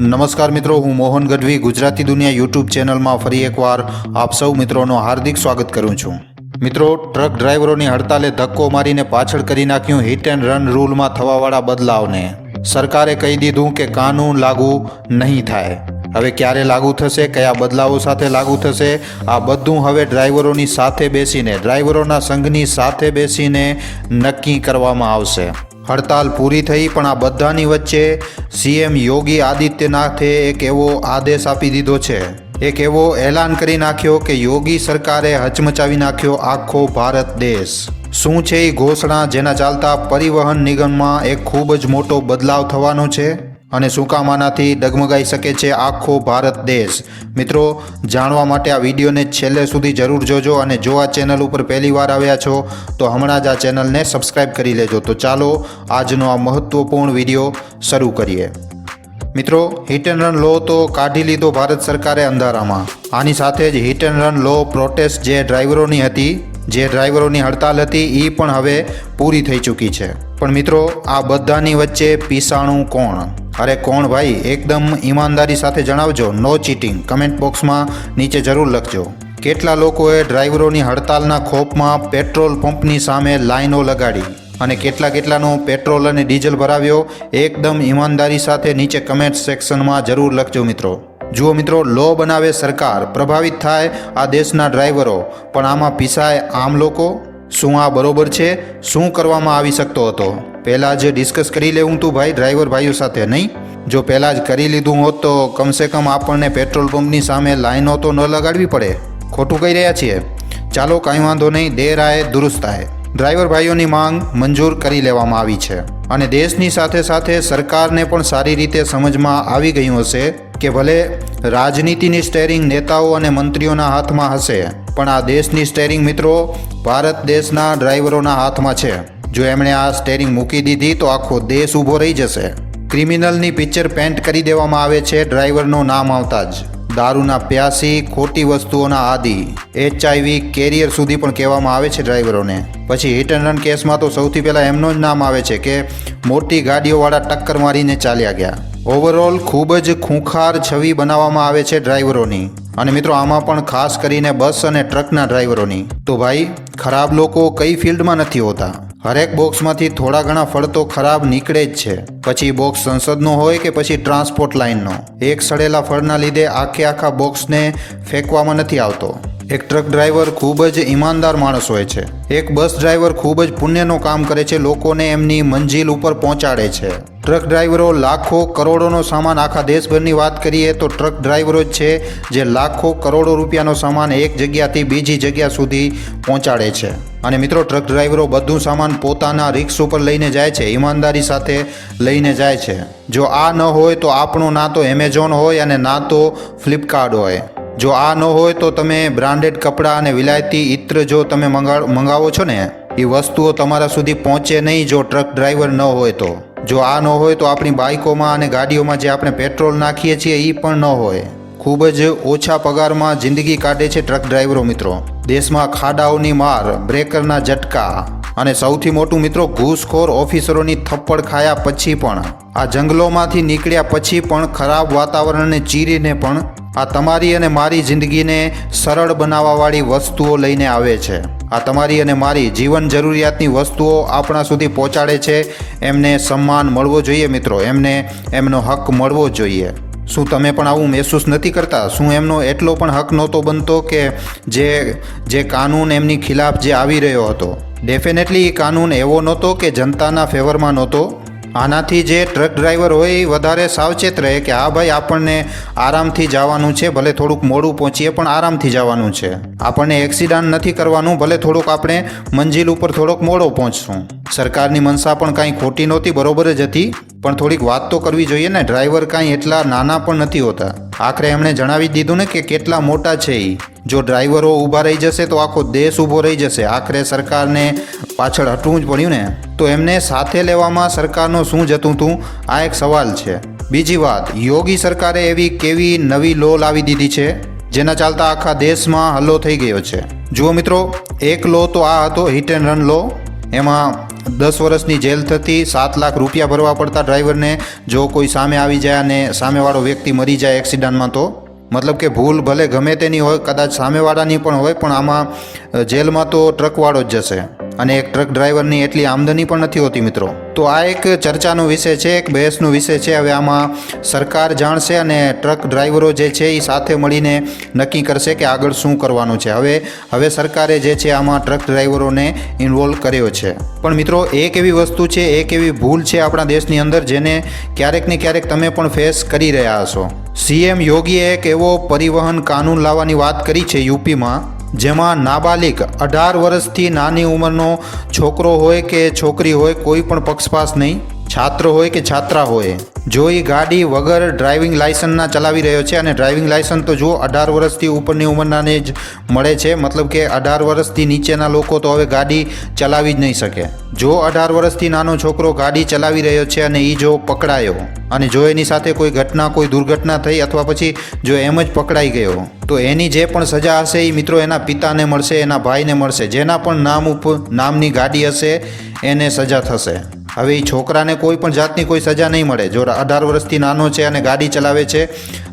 નમસ્કાર મિત્રો, હું મોહન ગઢવી, ગુજરાતી દુનિયા યુટ્યુબ ચેનલમાં ફરી એકવાર આપ સૌ મિત્રોનો હાર્દિક સ્વાગત કરું છું. મિત્રો, ટ્રક ડ્રાઈવરોની હડતાલે ધક્કો મારીને પાછળ કરી નાખ્યું હિટ એન્ડ રન રૂલમાં થવાવાળા બદલાવને. સરકારે કહી દીધું કે કાનૂન લાગુ નહીં થાય. હવે ક્યારે લાગુ થશે, કયા બદલાવો સાથે લાગુ થશે, આ બધું હવે ડ્રાઈવરોની સાથે બેસીને, ડ્રાઈવરોના સંઘની સાથે બેસીને નક્કી કરવામાં આવશે. હડતાલ પૂરી થઈ, પણ આ બધાની વચ્ચે સીએમ યોગી આદિત્યનાથે એક એવો આદેશ આપી દીધો છે. એક એવો એલાન કરી નાખ્યો કે યોગી સરકારે હચમચાવી નાખ્યો આખો ભારત દેશ. શું છે એ ઘોષણા જેના ચાલતા પરિવહન નિગમમાં એક ખૂબ જ મોટો બદલાવ થવાનો છે? અને શું કામ આનાથી ડગમગાઈ શકે છે આખો ભારત દેશ? મિત્રો, જાણવા માટે આ વિડીયોને છેલ્લે સુધી જરૂર જોજો અને જો આ ચેનલ ઉપર પહેલી વાર આવ્યા છો, તો હમણાં જ આ ચેનલને સબસ્ક્રાઈબ કરી લેજો. તો ચાલો, આજનો આ મહત્ત્વપૂર્ણ વીડિયો શરૂ કરીએ. મિત્રો હિટ એન્ડ રન લો તો કાઢી લીધો ભારત સરકારે અંધારામાં. આની સાથે જ hit and run law protest જે ડ્રાઈવરોની હતી, જે ડ્રાઈવરોની હડતાલ હતી એ પણ હવે પૂરી થઈ ચૂકી છે. પણ મિત્રો, આ બધાની વચ્ચે પીસાણું કોણ? અરે કોણ ભાઈ? એકદમ ઈમાનદારી સાથે જણાવજો. નો ચીટિંગ કમેન્ટ બોક્સમાં નીચે જરૂર લખજો. કેટલા લોકોએ ડ્રાઈવરોની હડતાલના ખોફમાં પેટ્રોલ પંપની સામે લાઈનો લગાડી અને કેટલા કેટલાનો પેટ્રોલ અને ડીઝલ ભરાવ્યો? એકદમ ઈમાનદારી સાથે નીચે કમેન્ટ સેક્શનમાં જરૂર લખજો મિત્રો. જુઓ મિત્રો લો બનાવે સરકાર. પ્રભાવિત થાય આ દેશના ડ્રાઈવરો. પણ આમાં પીસાય આમ લોકો? શું આ બરોબર છે? શું કરવામાં આવી શકતો હતો? પહેલાં જ ડિસ્કસ કરી લેવું તું ભાઈ ડ્રાઈવર ભાઈઓ સાથે, નહીં? જો પહેલાં જ કરી લીધું હોત તો કમસે કમ આપણને પેટ્રોલ પંપની સામે લાઈનો તો ન લગાડવી પડે. ખોટું કહી રહ્યા છીએ. ચાલો કાંઈ વાંધો નહીં દેર આય દુરુસ્ત આય ડ્રાઈવર ભાઈઓની માંગ મંજૂર કરી લેવામાં આવી છે. અને દેશની સાથે સાથે સરકારને પણ સારી રીતે સમજમાં આવી ગયું હશે કે ભલે રાજનીતિની સ્ટેરિંગ નેતાઓ અને મંત્રીઓના હાથમાં હશે, પણ આ દેશની સ્ટેરિંગ મિત્રો ભારત દેશના ડ્રાઈવરોના હાથમાં છે. જો એમણે આ સ્ટેરિંગ મૂકી દીધી તો આખો દેશ ઊભો રહી જશે. ક્રિમિનલની પિક્ચર પેન્ટ કરી દેવામાં આવે છે, ડ્રાઈવરનું નામ આવતા જ. દારૂના પ્યાસી, ખોટી વસ્તુઓના આદિ. એચઆઈવી કેરિયર સુધી પણ કહેવામાં આવે છે ડ્રાઈવરોને. પછી હિટ એન્ડ રન કેસમાં તો સૌથી પહેલાં એમનું જ નામ આવે છે કે મોટી ગાડીઓવાળા ટક્કર મારીને ચાલ્યા ગયા. ઓવરઓલ ખૂબ જ ખૂંખાર છવી બનાવવામાં આવે છે ડ્રાઈવરોની. અને મિત્રો, આમાં પણ ખાસ કરીને બસ અને ટ્રકના ડ્રાઈવરોની. તો ભાઈ, ખરાબ લોકો કઈ ફિલ્ડમાં નથી હોતા? હરેક બોક્સમાંથી થોડા ઘણા ફળ તો ખરાબ નીકળે જ છે. પછી બોક્સ સંસદનો હોય કે પછી ટ્રાન્સપોર્ટ લાઇનનો. એક સડેલા ફળના લીધે આખે આખા બોક્સને ફેંકવામાં નથી આવતો. એક ટ્રક ડ્રાઈવર ખૂબ જ ઈમાનદાર માણસ હોય છે. એક બસ ડ્રાઈવર ખૂબ જ પુણ્યનું કામ કરે છે, લોકોને એમની મંજિલ ઉપર પહોંચાડે છે. ટ્રક ડ્રાઈવરો લાખો કરોડોનો સામાન આખા દેશભરની વાત કરીએ તો ટ્રક ડ્રાઈવરો જ છે જે લાખો કરોડો રૂપિયાનો સામાન એક જગ્યાથી બીજી જગ્યા સુધી પહોંચાડે છે. અને મિત્રો, ટ્રક ડ્રાઈવરો બધું સામાન પોતાના રિક્સ ઉપર લઈને જાય છે, ઈમાનદારી સાથે લઈને જાય છે. જો આ ન હોય તો આપણું ના તો એમેઝોન હોય અને ના તો ફ્લિપકાર્ટ હોય. જો આ ન હોય તો તમે બ્રાન્ડેડ કપડાં અને વિલાયતી ઇત્ર જો તમે મંગા, મંગાવો છો ને, એ વસ્તુઓ તમારા સુધી પહોંચે નહીં જો ટ્રક ડ્રાઈવર ન હોય તો. જો આ ન હોય તો આપણી બાઇકોમાં અને ગાડીઓમાં જે આપણે પેટ્રોલ નાખીએ છીએ એ પણ ન હોય. ખૂબ જ ઓછા પગારમાં જિંદગી કાઢે છે ટ્રક ડ્રાઈવરો મિત્રો. દેશમાં ખાડાઓની માર, બ્રેકરના ઝટકા અને સૌથી મોટું મિત્રો ઘૂસખોર ઓફિસરોની થપ્પડ ખાયા પછી પણ. આ જંગલોમાંથી નીકળ્યા પછી પણ ખરાબ વાતાવરણને ચીરીને પણ આ તમારી અને મારી જિંદગીને સરળ બનાવવાવાળી વસ્તુઓ લઈને આવે છે. આ તમારી અને મારી જીવન જરૂરિયાતની વસ્તુઓ આપણા સુધી પહોંચાડે છે. એમને સન્માન મળવો જોઈએ મિત્રો. એમને એમનો હક મળવો જોઈએ. શું તમે પણ આવું મહેસૂસ નથી કરતા? શું એમનો એટલો પણ હક નહોતો બનતો કે જે જે કાનૂન એમની ખિલાફ જે આવી રહ્યો હતો? ડેફિનેટલી એ કાનૂન એવો નહોતો કે જનતાના ફેવરમાં નહોતો. આનાથી જે ટ્રક ડ્રાઈવર હોય એ વધારે સાવચેત રહે કે હા ભાઈ, આપણને આરામથી જવાનું છે, ભલે થોડુંક મોડું પહોંચીએ, પણ આરામથી જવાનું છે. આપણને એક્સિડન્ટ નથી કરવાનું, ભલે થોડુંક આપણે મંજિલ ઉપર થોડોક મોડો પહોંચશું. સરકારની મનસા પણ કાંઈ ખોટી નહોતી, બરોબર જ હતી. પણ થોડીક વાત તો કરવી જોઈએ ને. ડ્રાઈવર કાંઈ એટલા નાના પણ નથી હોતા. આખરે એમણે જણાવી દીધું ને કે કેટલા મોટા છે એ જો ડ્રાઈવરો ઊભા રહી જશે તો આખો દેશ ઊભો રહી જશે. આખરે સરકારને પાછળ હટવું જ પડ્યું ને. તો એમને સાથે લેવામાં સરકારનો શું જતું હતું આ એક સવાલ છે. બીજી વાત, યોગી સરકારે એવી કેવી નવી લો લાવી દીધી છે? જેના ચાલતા આખા દેશમાં હલ્લો થઈ ગયો છે. જુઓ મિત્રો, એક લો તો આ હતો હિટ એન્ડ રન લો. એમાં દસ વર્ષની જેલ થતી સાત લાખ રૂપિયા ભરવા પડતા ડ્રાઈવરને જો કોઈ સામે આવી જાય અને સામેવાળો વ્યક્તિ મરી જાય એક્સિડન્ટમાં તો? મતલબ કે ભૂલ ભલે ગમે તેની હોય, કદાચ સામેવાળાની પણ હોય, પણ આમાં જેલમાં તો ટ્રકવાળો જ જશે. અને એક ટ્રક ડ્રાઈવરની એટલી આમદની પણ નથી હોતી મિત્રો. તો આ એક ચર્ચાનો વિષય છે, એક બહેસનો વિષય છે. હવે આમાં સરકાર જાણશે અને ટ્રક ડ્રાઈવરો જે છે એ સાથે મળીને નક્કી કરશે કે આગળ શું કરવાનું છે. હવે હવે સરકારે જે છે આમાં ટ્રક ડ્રાઈવરોને ઇન્વોલ્વ કર્યો છે. પણ મિત્રો, એક એવી વસ્તુ છે, એક એવી ભૂલ છે આપણા દેશની અંદર જેને ક્યારેક ને ક્યારેક તમે પણ ફેસ કરી રહ્યા હશો. સીએમ યોગીએ એક એવો પરિવહન કાનૂન લાવવાની વાત કરી છે યુપીમાં. જેમાં નાબાલિગ અઢાર વર્ષથી નાની ઉંમરનો છોકરો હોય કે છોકરી હોય, કોઈ પણ પક્ષપાસ નહીં. છાત્ર હોય કે છાત્રા હોય, જો એ ગાડી વગર ડ્રાઇવિંગ લાયસન્સના ચલાવી રહ્યો છે અને ડ્રાઇવિંગ લાયસન્સ તો જુઓ, અઢાર વર્ષથી ઉપરની ઉંમરનાને જ મળે છે. મતલબ કે અઢાર વર્ષથી નીચેના લોકો તો હવે ગાડી ચલાવી જ નહીં શકે. જો અઢાર વર્ષથી નાનો છોકરો ગાડી ચલાવી રહ્યો છે અને એ જો પકડાયો અને જો એની સાથે કોઈ ઘટના, કોઈ દુર્ઘટના થઈ અથવા પછી જો એમ જ પકડાઈ ગયો, તો એની જે પણ સજા હશે એ મિત્રો એના પિતાને મળશે, એના ભાઈને મળશે. જેના પણ નામ ઉપ, નામની ગાડી હશે, એને સજા થશે. હવે એ છોકરાને કોઈ પણ જાતની કોઈ સજા નહીં મળે. જો અઢાર વર્ષથી નાનો છે અને ગાડી ચલાવે છે,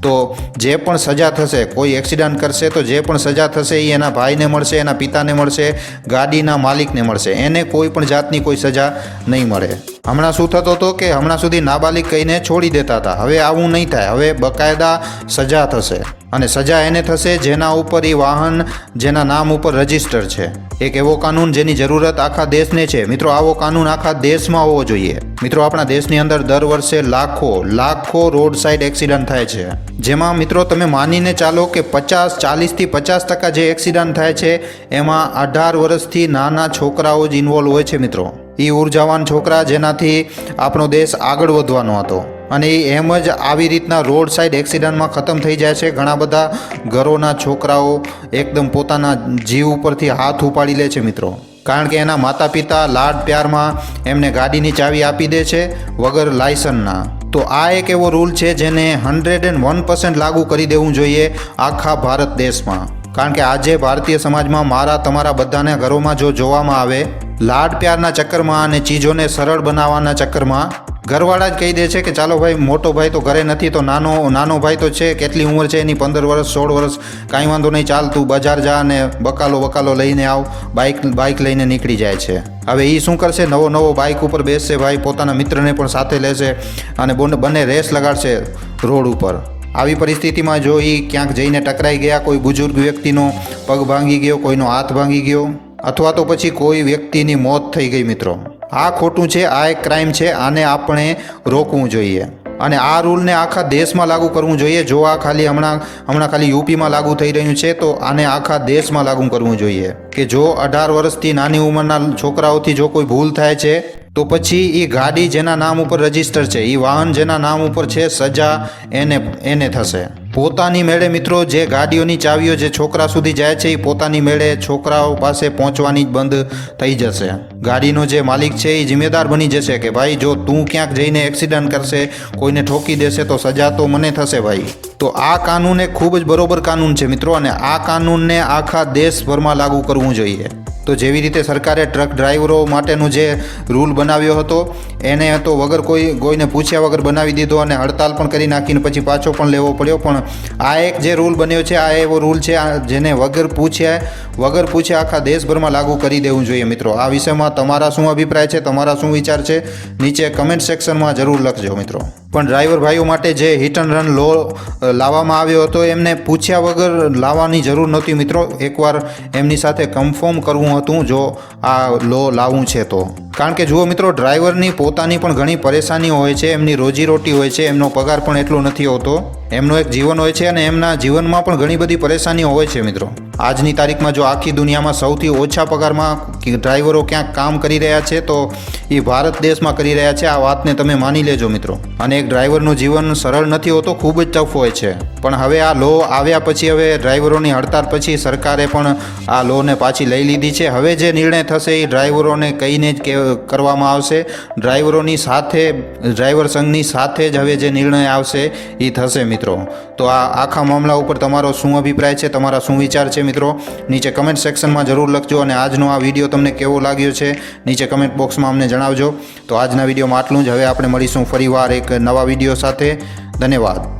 તો જે પણ સજા થશે, કોઈ એક્સિડન્ટ કરશે, તો જે પણ સજા થશે એ એના ભાઈને મળશે, એના પિતાને મળશે, ગાડીના માલિકને મળશે. એને કોઈ પણ જાતની કોઈ સજા નહીં મળે. હમણાં શું થતો હતો કે હમણાં સુધી નાબાલિગ કહીને છોડી દેતા હતા. હવે આવું નહીં થાય. હવે બકાયદા સજા થશે. અને સજા એને થશે જેના ઉપર એ વાહન, જેના નામ ઉપર રજિસ્ટર છે. એક એવો કાનૂન જેની જરૂરત આખા દેશને છે. મિત્રો, આવો કાનૂન આખા દેશમાં હોવો જોઈએ. મિત્રો, આપણા દેશની અંદર દર વર્ષે લાખો લાખો રોડ સાઇડ એક્સિડન્ટ થાય છે. જેમાં, મિત્રો, તમે માનીને ચાલો કે પચાસ, ચાલીસથી પચાસ ટકા જે એક્સિડન્ટ થાય છે, એમાં અઢાર વર્ષથી નાના છોકરાઓ જ ઇન્વોલ્વ હોય છે, મિત્રો. એ ઉર્જાવાન છોકરા જેનાથી આપણો દેશ આગળ વધવાનો હતો. અને એમ જ આવી રીતના રોડ સાઈડ એક્સિડન્ટમાં ખતમ થઈ જાય છે. ઘણા બધા ઘરોના છોકરાઓ એકદમ પોતાના જીવ ઉપરથી હાથ ઉપાડી લે છે મિત્રો. કારણ કે એના માતા પિતા લાડ પ્યારમાં એમને ગાડીની ચાવી આપી દે છે વગર લાયસન્સના. તો આ એક એવો રૂલ છે જેને હંડ્રેડ એન્ડ વન પર્સન્ટ લાગુ કરી દેવું જોઈએ આખા ભારત દેશમાં. કારણ કે આજે ભારતીય સમાજમાં મારા, તમારા બધાના ઘરોમાં જો જોવામાં આવે લાડ પ્યારના ચક્કરમાં અને ચીજોને સરળ બનાવવાના ચક્કરમાં ઘરવાળા જ કહી દે છે કે ચાલો ભાઈ, મોટો ભાઈ તો ઘરે નથી તો નાનો નાનો ભાઈ તો છે, કેટલી ઉંમર છે એની? પંદર વર્ષ, સોળ વર્ષ, કાંઈ વાંધો નહીં, ચાલ તું બજાર જા અને બકાલો બકાલો લઈને આવ બાઇક બાઇક લઈને નીકળી જાય છે. હવે એ શું કરશે? નવો નવો બાઇક ઉપર બેસશે ભાઈ, પોતાના મિત્રને પણ સાથે લેશે અને બોન- બંને રેસ લગાડશે રોડ ઉપર. આવી પરિસ્થિતિમાં જો એ ક્યાંક જઈને ટકરાઈ ગયા, કોઈ બુજુર્ગ વ્યક્તિનો પગ ભાંગી ગયો, કોઈનો હાથ ભાંગી ગયો અથવા તો પછી કોઈ વ્યક્તિની મોત થઈ ગઈ મિત્રો. આ ખોટું છે, આ એક ક્રાઇમ છે, આને આપણે રોકવું જોઈએ. અને આ રૂલને આખા દેશમાં લાગુ કરવું જોઈએ. જો આ ખાલી હમણાં હમણાં ખાલી યુપીમાં લાગુ થઈ રહ્યું છે, તો આને આખા દેશમાં લાગુ કરવું જોઈએ. કે જો અઢાર વર્ષથી નાની ઉંમરના છોકરાઓથી જો કોઈ ભૂલ થાય છે તો પછી એ ગાડી જેના નામ ઉપર રજિસ્ટર છે એ વાહન જેના નામ ઉપર છે, સજા એને એને થશે. પોતાની મેળે મિત્રો, જે ગાડીઓની ચાવીઓ જે છોકરા સુધી જાય છે એ પોતાની મેળે છોકરાઓ પાસે પહોંચવાની જ બંધ થઈ જશે. ગાડીનો જે માલિક છે એ જિમ્મેદાર બની જશે કે, ભાઈ, જો તું ક્યાંક જઈને એક્સિડન્ટ કરશે, કોઈને ઠોકી દેશે તો સજા તો મને થશે ભાઈ. તો આ કાનૂન એક ખૂબ જ બરોબર કાનૂન છે મિત્રો, અને આ કાનૂનને આખા દેશભરમાં લાગુ કરવું જોઈએ. તો જેવી રીતે સરકારે ટ્રક ડ્રાઈવરો માટેનું જે રૂલ બનાવ્યો હતો, એને તો વગર કોઈ કોઈને પૂછ્યા વગર બનાવી દીધો અને હડતાલ પણ કરી નાખીને પછી પાછો પણ લેવો પડ્યો. પણ આ એક જે રૂલ બન્યો છે, આ એવો રૂલ છે જેને વગર પૂછ્યા વગર પૂછ્યા આખા દેશભરમાં લાગુ કરી દેવું જોઈએ મિત્રો. આ વિષયમાં તમારા શું અભિપ્રાય છે, તમારા શું વિચાર છે, નીચે કમેન્ટ સેક્શનમાં જરૂર લખજો મિત્રો. પણ ડ્રાઈવર ભાઈઓ માટે જે હિટ એન્ડ રન લો લાવવામાં આવ્યો હતો, એમને પૂછ્યા વગર લાવવાની જરૂર નહોતી. મિત્રો, એકવાર એમની સાથે કન્ફર્મ કરવું હતું, જો આ લો લાવવું છે તો. કારણ કે જુઓ મિત્રો ડ્રાઈવરની પોતાની પણ ઘણી પરેશાનીઓ હોય છે, એમની રોજીરોટી હોય છે, એમનો પગાર પણ એટલો નથી હોતો. એમનો એક જીવન હોય છે અને એમના જીવનમાં પણ ઘણી બધી પરેશાનીઓ હોય છે મિત્રો. આજની તારીખમાં જો આખી દુનિયામાં સૌથી ઓછા પગારમાં ડ્રાઈવરો ક્યાંક કામ કરી રહ્યા છે, તો એ ભારત દેશમાં કરી રહ્યા છે. આ વાતને તમે માની લેજો મિત્રો. અને એક ડ્રાઈવરનું જીવન સરળ નથી હોતો, ખૂબ જ ટફ હોય છે. પણ હવે આ લો આવ્યા પછી હવે ડ્રાઈવરોની હડતાળ પછી સરકારે પણ આ લોને પાછી લઈ લીધી છે. હવે જે નિર્ણય થશે એ ડ્રાઈવરોને કહીને જ કરવામાં આવશે. ડ્રાઈવરોની સાથે, ડ્રાઈવર સંઘની સાથે જ હવે જે નિર્ણય આવશે એ થશે મિત્રો. તો આ આખા મામલા ઉપર તમારો શું અભિપ્રાય છે? તમારા શું વિચાર છે મિત્રો, નીચે કમેન્ટ સેક્શનમાં જરૂર લખજો અને આજનો આ વીડિયો તમને કેવો લાગ્યો છે, નીચે કમેન્ટ બોક્સમાં અમને જણાવજો. તો આજના વિડીયોમાં આટલું જ. હવે આપણે મળીશું ફરીવાર એક નવા વીડિયો સાથે. ધન્યવાદ.